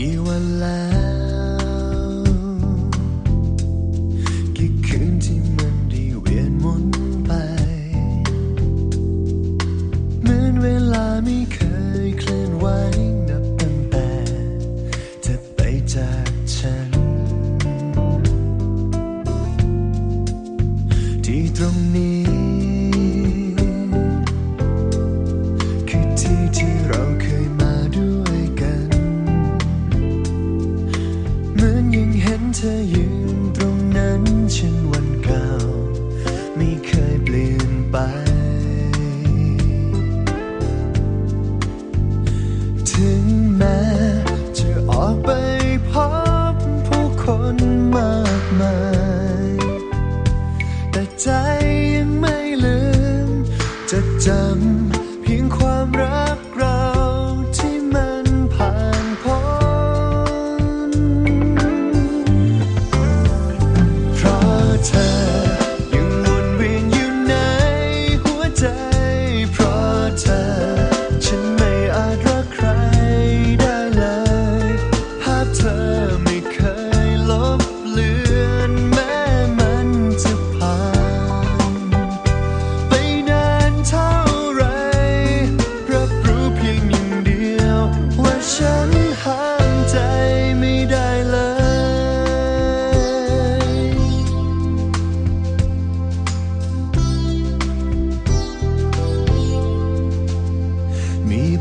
一碗蓝 เธอยืนตรงนั้นเช่นวันเก่า ไม่เคยเปลี่ยนไป ถึงแม้จะออกไปพบผู้คนมากมาย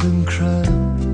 even cramp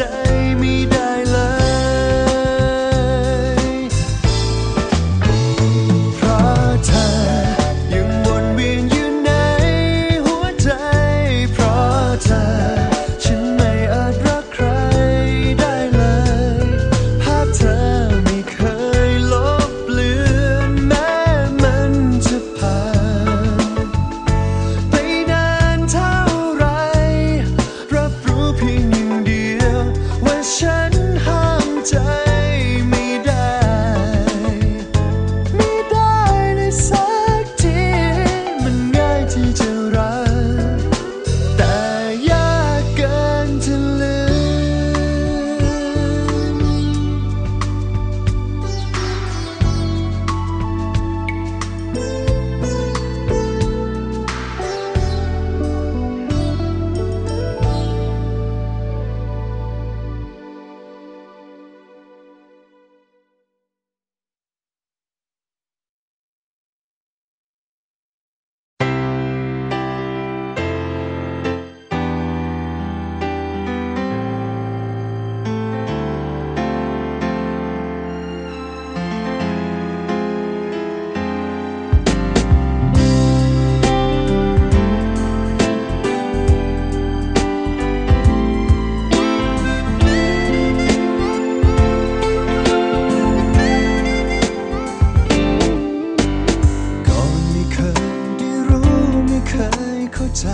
say. ใจ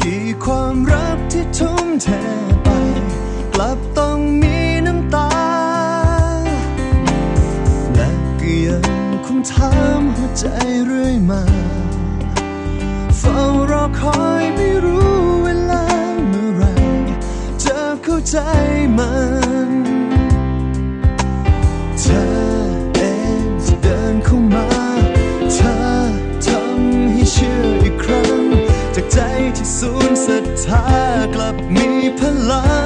กี่ความรักที่ทุ่มเทไป กลับต้องมีน้ำตา และก็ยังคงถามหัวใจเรื่อยมาเฝ้ารอคอยไม่รู้เวลาเมื่อไรจะเข้าใจมัน ศูนย์ศรัทธากลับมีพลัง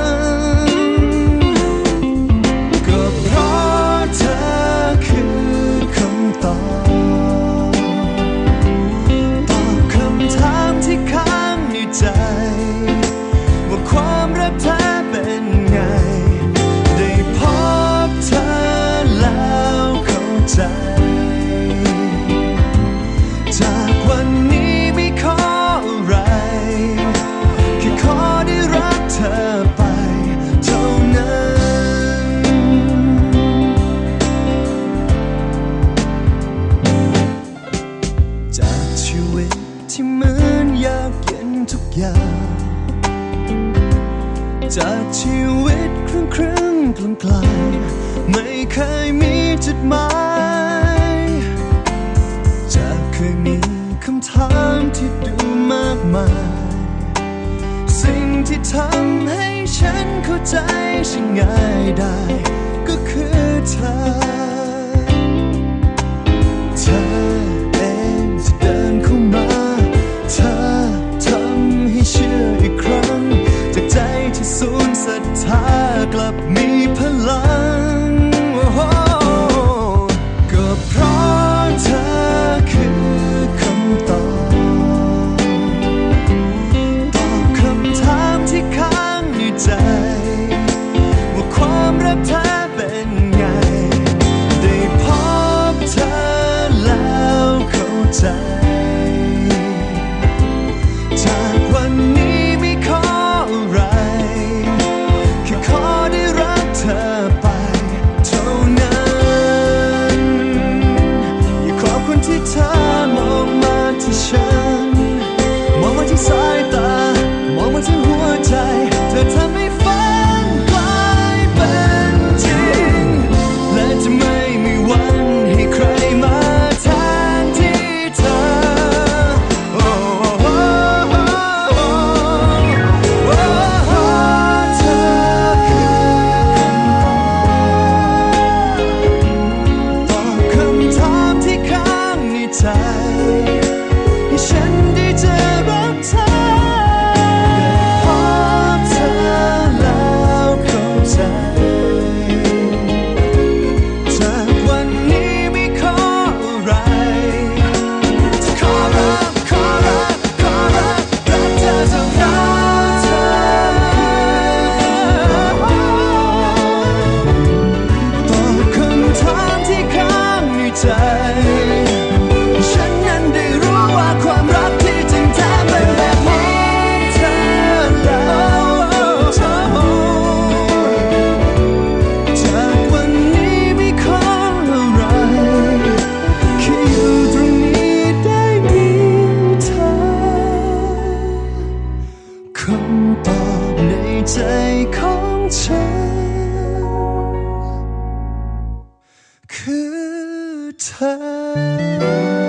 ไม่เคยมีจุดหมายจะเคยมีคำถามที่ดูมากมาย สิ่งที่ทำให้ฉันเข้าใจฉันง่ายได้ ก็คือเธอ time.